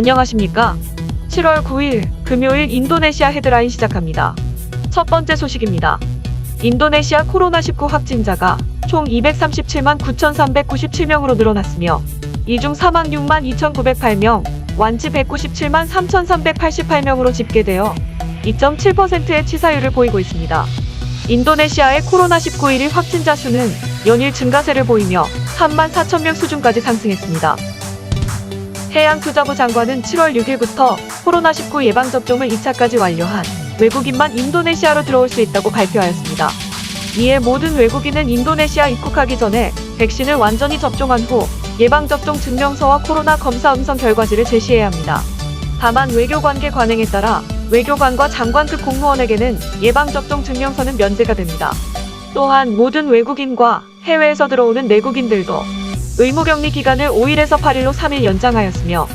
안녕하십니까? 7월 9일 금요일 인도네시아 헤드라인 시작합니다. 첫 번째 소식입니다. 인도네시아 코로나19 확진자가 총 237만 9,397명으로 늘어났으며 이 중 사망 6만 2,908명, 완치 197만 3,388명으로 집계되어 2.7%의 치사율을 보이고 있습니다. 인도네시아의 코로나19 1일 확진자 수는 연일 증가세를 보이며 3만 4천 명 수준까지 상승했습니다. 해양투자부 장관은 7월 6일부터 코로나19 예방접종을 2차까지 완료한 외국인만 인도네시아로 들어올 수 있다고 발표하였습니다. 이에 모든 외국인은 인도네시아 입국하기 전에 백신을 완전히 접종한 후 예방접종 증명서와 코로나 검사 음성 결과지를 제시해야 합니다. 다만 외교관계 관행에 따라 외교관과 장관급 공무원에게는 예방접종 증명서는 면제가 됩니다. 또한 모든 외국인과 해외에서 들어오는 내국인들도 의무 격리 기간을 5일에서 8일로 3일 연장하였으며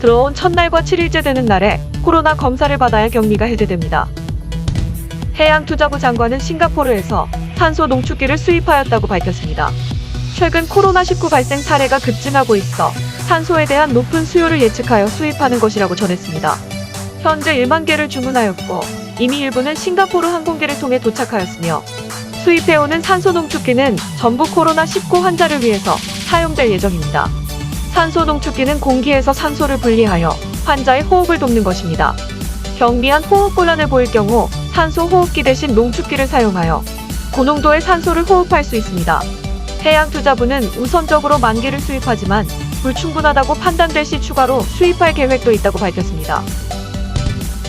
들어온 첫날과 7일째 되는 날에 코로나 검사를 받아야 격리가 해제됩니다. 해양투자부 장관은 싱가포르에서 산소 농축기를 수입하였다고 밝혔습니다. 최근 코로나19 발생 사례가 급증하고 있어 산소에 대한 높은 수요를 예측하여 수입하는 것이라고 전했습니다. 현재 1만 개를 주문하였고 이미 일부는 싱가포르 항공기를 통해 도착하였으며 수입해오는 산소 농축기는 전부 코로나19 환자를 위해서 사용될 예정입니다. 산소 농축기는 공기에서 산소를 분리하여 환자의 호흡을 돕는 것입니다. 경미한 호흡곤란을 보일 경우 산소 호흡기 대신 농축기를 사용하여 고농도의 산소를 호흡할 수 있습니다. 해양 투자부는 우선적으로 만 개를 수입하지만 불충분하다고 판단될 시 추가로 수입할 계획도 있다고 밝혔습니다.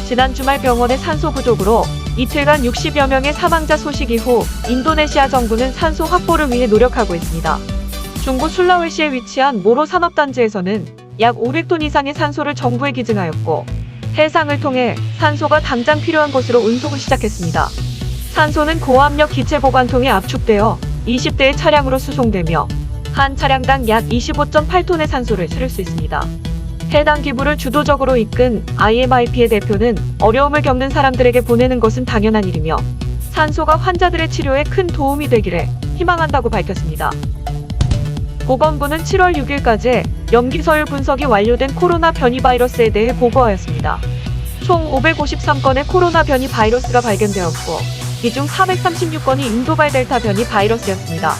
지난 주말 병원의 산소 부족으로 이틀간 60여 명의 사망자 소식 이후 인도네시아 정부는 산소 확보를 위해 노력하고 있습니다. 중부 술라웨시에 위치한 모로 산업단지에서는 약 500톤 이상의 산소를 정부에 기증하였고 해상을 통해 산소가 당장 필요한 곳으로 운송을 시작했습니다. 산소는 고압력 기체 보관통에 압축되어 20대의 차량으로 수송되며 한 차량당 약 25.8톤의 산소를 실을 수 있습니다. 해당 기부를 주도적으로 이끈 IMIP의 대표는 어려움을 겪는 사람들에게 보내는 것은 당연한 일이며 산소가 환자들의 치료에 큰 도움이 되기를 희망한다고 밝혔습니다. 보건부는 7월 6일까지 염기서열 분석이 완료된 코로나 변이 바이러스에 대해 보고하였습니다. 총 553건의 코로나 변이 바이러스가 발견되었고, 이 중 436건이 인도발 델타 변이 바이러스였습니다.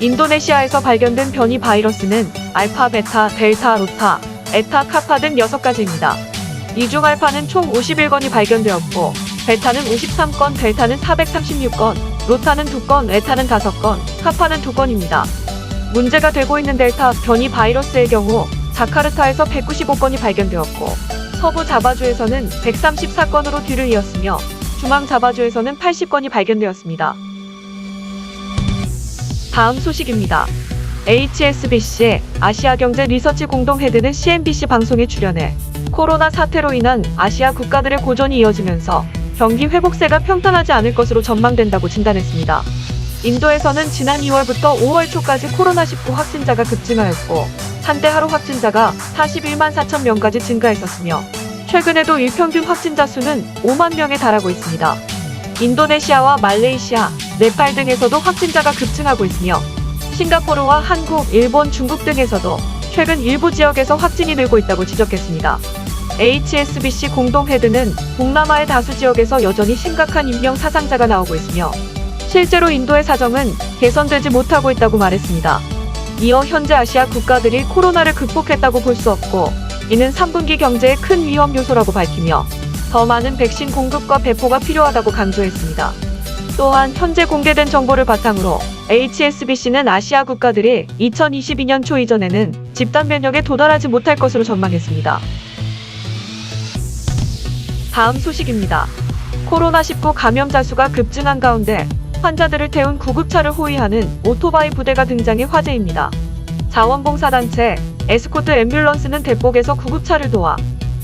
인도네시아에서 발견된 변이 바이러스는 알파, 베타, 델타, 로타, 에타, 카파 등 6가지입니다. 이 중 알파는 총 51건이 발견되었고, 베타는 53건, 델타는 436건, 로타는 2건, 에타는 5건, 카파는 2건입니다. 문제가 되고 있는 델타 변이 바이러스의 경우 자카르타에서 195건이 발견되었고 서부 자바주에서는 134건으로 뒤를 이었으며 중앙 자바주에서는 80건이 발견되었습니다. 다음 소식입니다. HSBC 아시아경제 리서치 공동 헤드는 CNBC 방송에 출연해 코로나 사태로 인한 아시아 국가들의 고전이 이어지면서 경기 회복세가 평탄하지 않을 것으로 전망된다고 진단했습니다. 인도에서는 지난 2월부터 5월 초까지 코로나19 확진자가 급증하였고 한대 하루 확진자가 41만 4천 명까지 증가했었으며 최근에도 일평균 확진자 수는 5만 명에 달하고 있습니다. 인도네시아와 말레이시아, 네팔 등에서도 확진자가 급증하고 있으며 싱가포르와 한국, 일본, 중국 등에서도 최근 일부 지역에서 확진이 늘고 있다고 지적했습니다. HSBC 공동 헤드는 동남아의 다수 지역에서 여전히 심각한 인명 사상자가 나오고 있으며 실제로 인도의 사정은 개선되지 못하고 있다고 말했습니다. 이어 현재 아시아 국가들이 코로나를 극복했다고 볼 수 없고 이는 3분기 경제의 큰 위험 요소라고 밝히며 더 많은 백신 공급과 배포가 필요하다고 강조했습니다. 또한 현재 공개된 정보를 바탕으로 HSBC는 아시아 국가들이 2022년 초 이전에는 집단 면역에 도달하지 못할 것으로 전망했습니다. 다음 소식입니다. 코로나19 감염자 수가 급증한 가운데 환자들을 태운 구급차를 호위하는 오토바이 부대가 등장해 화제입니다. 자원봉사단체 에스코트 앰뷸런스는 대폭에서 구급차를 도와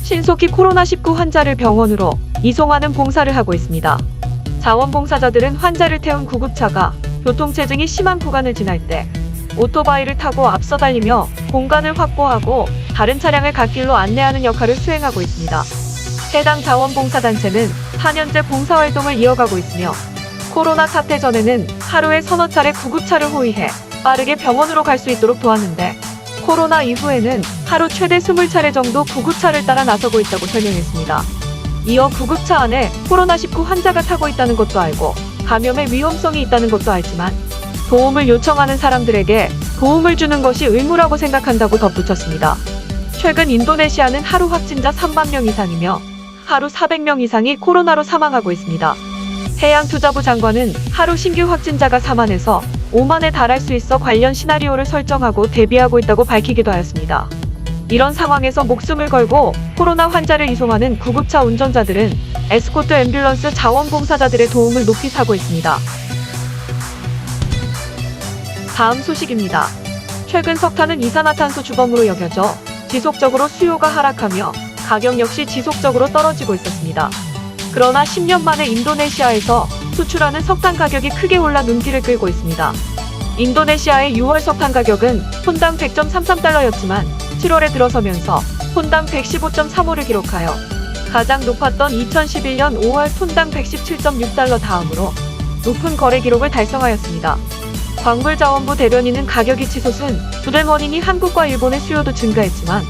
신속히 코로나19 환자를 병원으로 이송하는 봉사를 하고 있습니다. 자원봉사자들은 환자를 태운 구급차가 교통체증이 심한 구간을 지날 때 오토바이를 타고 앞서 달리며 공간을 확보하고 다른 차량을 갓길로 안내하는 역할을 수행하고 있습니다. 해당 자원봉사단체는 4년째 봉사활동을 이어가고 있으며 코로나 사태 전에는 하루에 서너 차례 구급차를 호위해 빠르게 병원으로 갈 수 있도록 도왔는데 코로나 이후에는 하루 최대 20차례 정도 구급차를 따라 나서고 있다고 설명했습니다. 이어 구급차 안에 코로나19 환자가 타고 있다는 것도 알고 감염의 위험성이 있다는 것도 알지만 도움을 요청하는 사람들에게 도움을 주는 것이 의무라고 생각한다고 덧붙였습니다. 최근 인도네시아는 하루 확진자 3만 명 이상이며 하루 400명 이상이 코로나로 사망하고 있습니다. 해양투자부 장관은 하루 신규 확진자가 4만에서 5만에 달할 수 있어 관련 시나리오를 설정하고 대비하고 있다고 밝히기도 하였습니다. 이런 상황에서 목숨을 걸고 코로나 환자를 이송하는 구급차 운전자들은 에스코트 앰뷸런스 자원봉사자들의 도움을 높이 사고 있습니다. 다음 소식입니다. 최근 석탄은 이산화탄소 주범으로 여겨져 지속적으로 수요가 하락하며 가격 역시 지속적으로 떨어지고 있었습니다. 그러나 10년 만에 인도네시아에서 수출하는 석탄 가격이 크게 올라 눈길을 끌고 있습니다. 인도네시아의 6월 석탄 가격은 톤당 100.33달러였지만 7월에 들어서면서 톤당 115.35를 기록하여 가장 높았던 2011년 5월 톤당 117.6달러 다음으로 높은 거래 기록을 달성하였습니다. 광물자원부 대변인은 가격이 치솟은 주된 원인이 한국과 일본의 수요도 증가했지만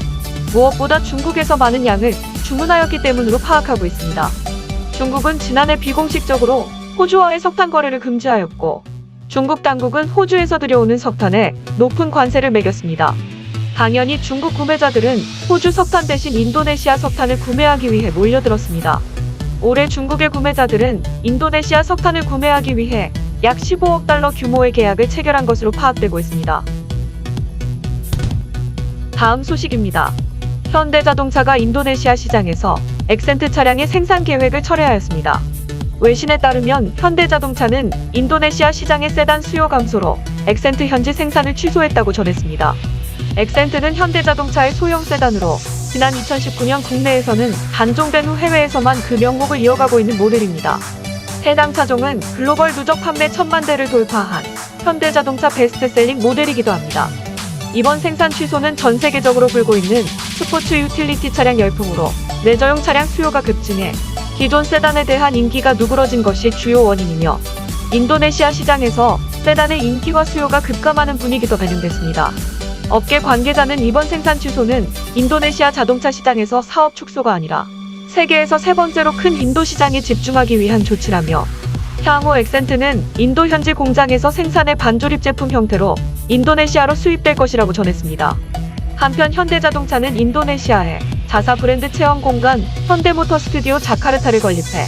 무엇보다 중국에서 많은 양을 주문하였기 때문으로 파악하고 있습니다. 중국은 지난해 비공식적으로 호주와의 석탄 거래를 금지하였고 중국 당국은 호주에서 들여오는 석탄에 높은 관세를 매겼습니다. 당연히 중국 구매자들은 호주 석탄 대신 인도네시아 석탄을 구매하기 위해 몰려들었습니다. 올해 중국의 구매자들은 인도네시아 석탄을 구매하기 위해 약 15억 달러 규모의 계약을 체결한 것으로 파악되고 있습니다. 다음 소식입니다. 현대자동차가 인도네시아 시장에서 엑센트 차량의 생산 계획을 철회하였습니다. 외신에 따르면 현대자동차는 인도네시아 시장의 세단 수요 감소로 엑센트 현지 생산을 취소했다고 전했습니다. 엑센트는 현대자동차의 소형 세단으로 지난 2019년 국내에서는 단종된 후 해외에서만 그 명목을 이어가고 있는 모델입니다. 해당 차종은 글로벌 누적 판매 천만 대를 돌파한 현대자동차 베스트셀링 모델이기도 합니다. 이번 생산 취소는 전 세계적으로 불고 있는 스포츠 유틸리티 차량 열풍으로 레저용 차량 수요가 급증해 기존 세단에 대한 인기가 누그러진 것이 주요 원인이며 인도네시아 시장에서 세단의 인기와 수요가 급감하는 분위기도 반영됐습니다. 업계 관계자는 이번 생산 취소는 인도네시아 자동차 시장에서 사업 축소가 아니라 세계에서 세 번째로 큰 인도 시장에 집중하기 위한 조치라며 향후 엑센트는 인도 현지 공장에서 생산의 반조립 제품 형태로 인도네시아로 수입될 것이라고 전했습니다. 한편 현대자동차는 인도네시아에 자사 브랜드 체험 공간 현대모터 스튜디오 자카르타를 건립해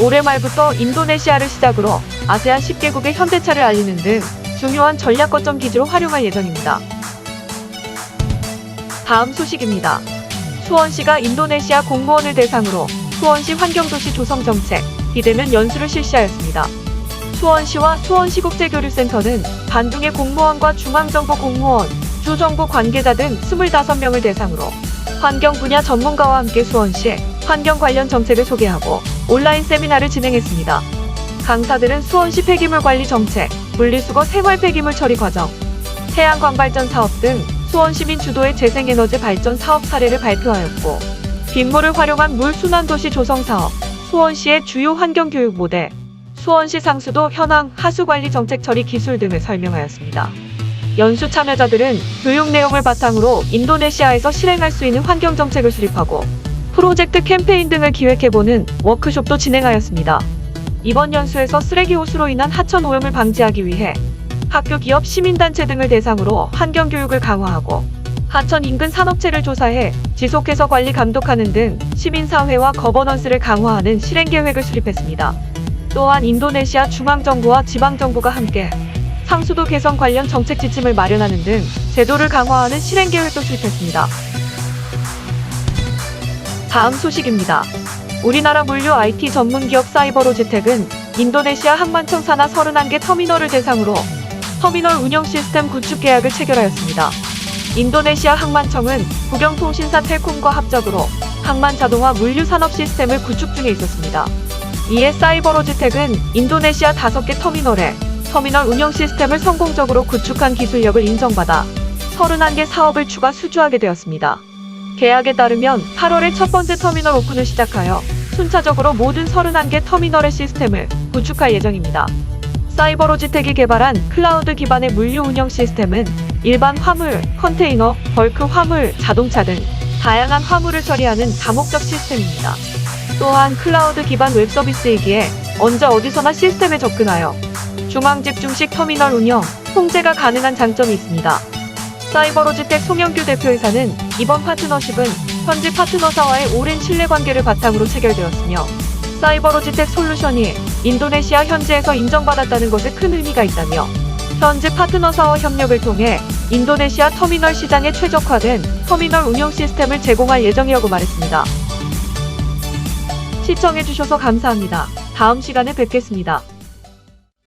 올해 말부터 인도네시아를 시작으로 아세안 10개국의 현대차를 알리는 등 중요한 전략 거점 기지로 활용할 예정입니다. 다음 소식입니다. 수원시가 인도네시아 공무원을 대상으로 수원시 환경도시 조성 정책 비대면 연수를 실시하였습니다. 수원시와 수원시국제교류센터는 반둥의 공무원과 중앙정보 공무원, 주정부 관계자 등 25명을 대상으로 환경 분야 전문가와 함께 수원시 환경 관련 정책을 소개하고 온라인 세미나를 진행했습니다. 강사들은 수원시 폐기물 관리 정책, 분리수거 생활 폐기물 처리 과정, 태양광 발전 사업 등 수원시민 주도의 재생에너지 발전 사업 사례를 발표하였고 빗물을 활용한 물순환도시 조성 사업, 수원시의 주요 환경교육 모델, 수원시 상수도 현황 하수관리 정책 처리 기술 등을 설명하였습니다. 연수 참여자들은 교육 내용을 바탕으로 인도네시아에서 실행할 수 있는 환경 정책을 수립하고 프로젝트 캠페인 등을 기획해보는 워크숍도 진행하였습니다. 이번 연수에서 쓰레기 호수로 인한 하천 오염을 방지하기 위해 학교, 기업, 시민단체 등을 대상으로 환경 교육을 강화하고 하천 인근 산업체를 조사해 지속해서 관리 감독하는 등 시민사회와 거버넌스를 강화하는 실행 계획을 수립했습니다. 또한 인도네시아 중앙정부와 지방정부가 함께 상수도 개선 관련 정책 지침을 마련하는 등 제도를 강화하는 실행 계획도 수립했습니다. 다음 소식입니다. 우리나라 물류 IT 전문 기업 사이버로지텍은 인도네시아 항만청 산하 31개 터미널을 대상으로 터미널 운영 시스템 구축 계약을 체결하였습니다. 인도네시아 항만청은 국영통신사 텔콤과 합작으로 항만 자동화 물류 산업 시스템을 구축 중에 있었습니다. 이에 사이버로지텍은 인도네시아 5개 터미널에 터미널 운영 시스템을 성공적으로 구축한 기술력을 인정받아 31개 사업을 추가 수주하게 되었습니다. 계약에 따르면 8월에 첫 번째 터미널 오픈을 시작하여 순차적으로 모든 31개 터미널의 시스템을 구축할 예정입니다. 사이버로지텍이 개발한 클라우드 기반의 물류 운영 시스템은 일반 화물, 컨테이너, 벌크 화물, 자동차 등 다양한 화물을 처리하는 다목적 시스템입니다. 또한 클라우드 기반 웹 서비스이기에 언제 어디서나 시스템에 접근하여 중앙 집중식 터미널 운영, 통제가 가능한 장점이 있습니다. 사이버로지텍 송영규 대표이사는 이번 파트너십은 현지 파트너사와의 오랜 신뢰관계를 바탕으로 체결되었으며 사이버로지텍 솔루션이 인도네시아 현지에서 인정받았다는 것에 큰 의미가 있다며 현지 파트너사와 협력을 통해 인도네시아 터미널 시장에 최적화된 터미널 운영 시스템을 제공할 예정이라고 말했습니다. 시청해주셔서 감사합니다. 다음 시간에 뵙겠습니다.